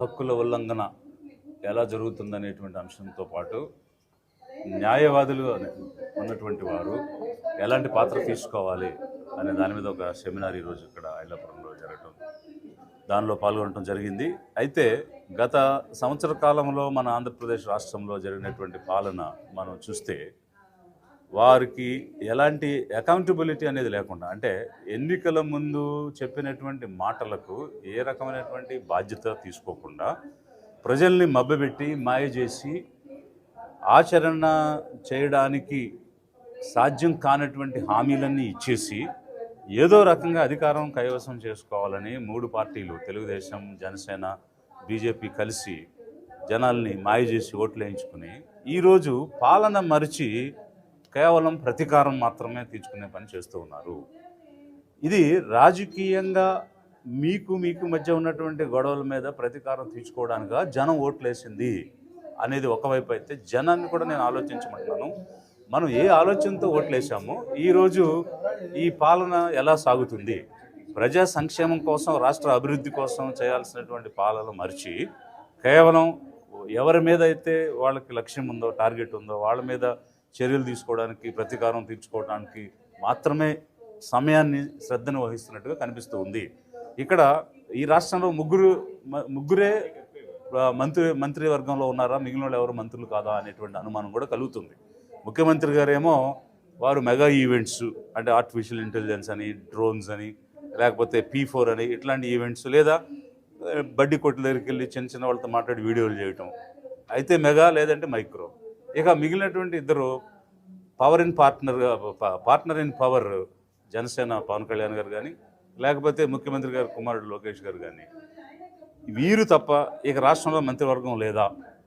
హక్కుల ఉల్లంఘన ఎలా జరుగుతుందనేటువంటి అంశంతో పాటు న్యాయవాదులు ఉన్నటువంటి వారు ఎలాంటి పాత్ర తీసుకోవాలి అనే దాని మీద ఒక సెమినార్ ఈరోజు ఇక్కడ ఐలాపురంలో జరగటం దానిలో పాల్గొనడం జరిగింది. అయితే గత సంవత్సర కాలంలో మన ఆంధ్రప్రదేశ్ రాష్ట్రంలో జరిగినటువంటి పాలన మనం చూస్తే వారికి ఎలాంటి అకౌంటబిలిటీ అనేది లేకుండా అంటే ఎన్నికల ముందు చెప్పినటువంటి మాటలకు ఏ రకమైనటువంటి బాధ్యత తీసుకోకుండా ప్రజల్ని మభ్యపెట్టి మాయ చేసి ఆచరణ చేయడానికి సాధ్యం కానటువంటి హామీలన్నీ ఇచ్చేసి ఏదో రకంగా అధికారం కైవసం చేసుకోవాలని మూడు పార్టీలు తెలుగుదేశం జనసేన బీజేపీ కలిసి జనాల్ని మాయ చేసి ఓట్లు వేయించుకుని ఈరోజు పాలన మరిచి కేవలం ప్రతీకారం మాత్రమే తీర్చుకునే పని చేస్తూ ఉన్నారు. ఇది రాజకీయంగా మీకు మీకు మధ్య ఉన్నటువంటి గొడవల మీద ప్రతీకారం తీర్చుకోవడానిగా జనం ఓట్లేసింది అనేది ఒకవైపు అయితే జనాన్ని కూడా నేను ఆలోచించమంటున్నాను. మనం ఏ ఆలోచనతో ఓట్లేసామో ఈరోజు ఈ పాలన ఎలా సాగుతుంది? ప్రజా సంక్షేమం కోసం రాష్ట్ర అభివృద్ధి కోసం చేయాల్సినటువంటి పాలన మరిచి కేవలం ఎవరి మీద అయితే వాళ్ళకి లక్ష్యం ఉందో టార్గెట్ ఉందో వాళ్ళ మీద చర్యలు తీసుకోవడానికి ప్రతీకారం తీర్చుకోవడానికి మాత్రమే సమయాన్ని శ్రద్ధను వహిస్తున్నట్టుగా కనిపిస్తూ ఉంది. ఇక్కడ ఈ రాష్ట్రంలో ముగ్గురు ముగ్గురే మంత్రి మంత్రివర్గంలో ఉన్నారా? మిగిలిన వాళ్ళు ఎవరు మంత్రులు కాదా? అనేటువంటి అనుమానం కూడా కలుగుతుంది. ముఖ్యమంత్రి గారేమో వారు మెగా ఈవెంట్స్ అంటే ఆర్టిఫిషియల్ ఇంటెలిజెన్స్ అని డ్రోన్స్ అని లేకపోతే పీ ఫోర్ అని ఇట్లాంటి ఈవెంట్స్ లేదా బడ్డీ కొట్ల దగ్గరికి వెళ్ళి చిన్న చిన్న వాళ్ళతో మాట్లాడి వీడియోలు చేయటం. అయితే మెగా లేదంటే మైక్రో. ఇక మిగిలినటువంటి ఇద్దరు power in partner partner in power Janasena Pawan Kalyan గారు కానీ లేకపోతే ముఖ్యమంత్రి గారు కుమారుడు లోకేష్ గారు కానీ వీరు తప్ప ఇక రాష్ట్రంలో మంత్రివర్గం లేదా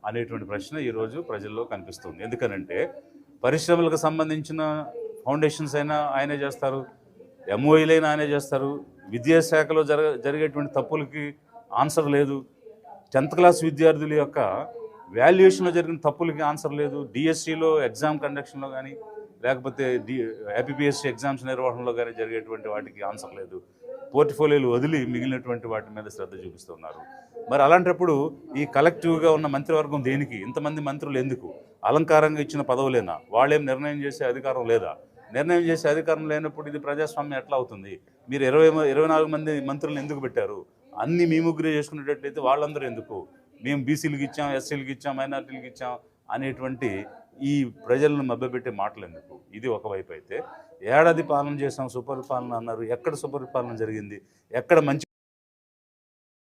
అనేటువంటి ప్రశ్న ఈరోజు ప్రజల్లో కనిపిస్తుంది. ఎందుకనంటే పరిశ్రమలకు సంబంధించిన ఫౌండేషన్స్ అయినా ఆయనే చేస్తారు ఎంఓఈలైనా ఆయనే చేస్తారు విద్యాశాఖలో జరగ జరిగేటువంటి తప్పులకి ఆన్సర్ లేదు. టెన్త్ క్లాస్ విద్యార్థుల యొక్క వాల్యుయేషన్లో జరిగిన తప్పులకి ఆన్సర్ లేదు. డిఎస్సిలో ఎగ్జామ్ కండక్షన్లో కానీ లేకపోతే డి ఏపీఎస్సి ఎగ్జామ్స్ నిర్వహణలో కానీ జరిగేటువంటి వాటికి ఆన్సర్ లేదు. పోర్ట్ఫోలియోలు వదిలి మిగిలినటువంటి వాటి మీద శ్రద్ధ చూపిస్తున్నారు. మరి అలాంటప్పుడు ఈ కలెక్టివ్గా ఉన్న మంత్రివర్గం దేనికి? ఇంతమంది మంత్రులు ఎందుకు? అలంకారంగా ఇచ్చిన పదవులేనా? వాళ్ళేం నిర్ణయం చేసే అధికారం లేదా? నిర్ణయం చేసే అధికారం లేనప్పుడు ఇది ప్రజాస్వామ్యం ఎట్లా అవుతుంది? మీరు ఇరవై ఇరవై నాలుగు మంది మంత్రులను ఎందుకు పెట్టారు? అన్ని మీ ముగ్గురే చేసుకునేటట్లయితే వాళ్ళందరూ ఎందుకు? మేము బీసీలకు ఇచ్చాం ఎస్సీలకు ఇచ్చాం మైనార్టీలకు ఇచ్చాం అనేటువంటి ఈ ప్రజలను మభ్యపెట్టే మాటలు ఎందుకు? ఇది ఒకవైపు అయితే. ఏడాది పాలన చేసాం సుపరిపాలన అన్నారు. ఎక్కడ సుపరిపాలన జరిగింది? ఎక్కడ మంచి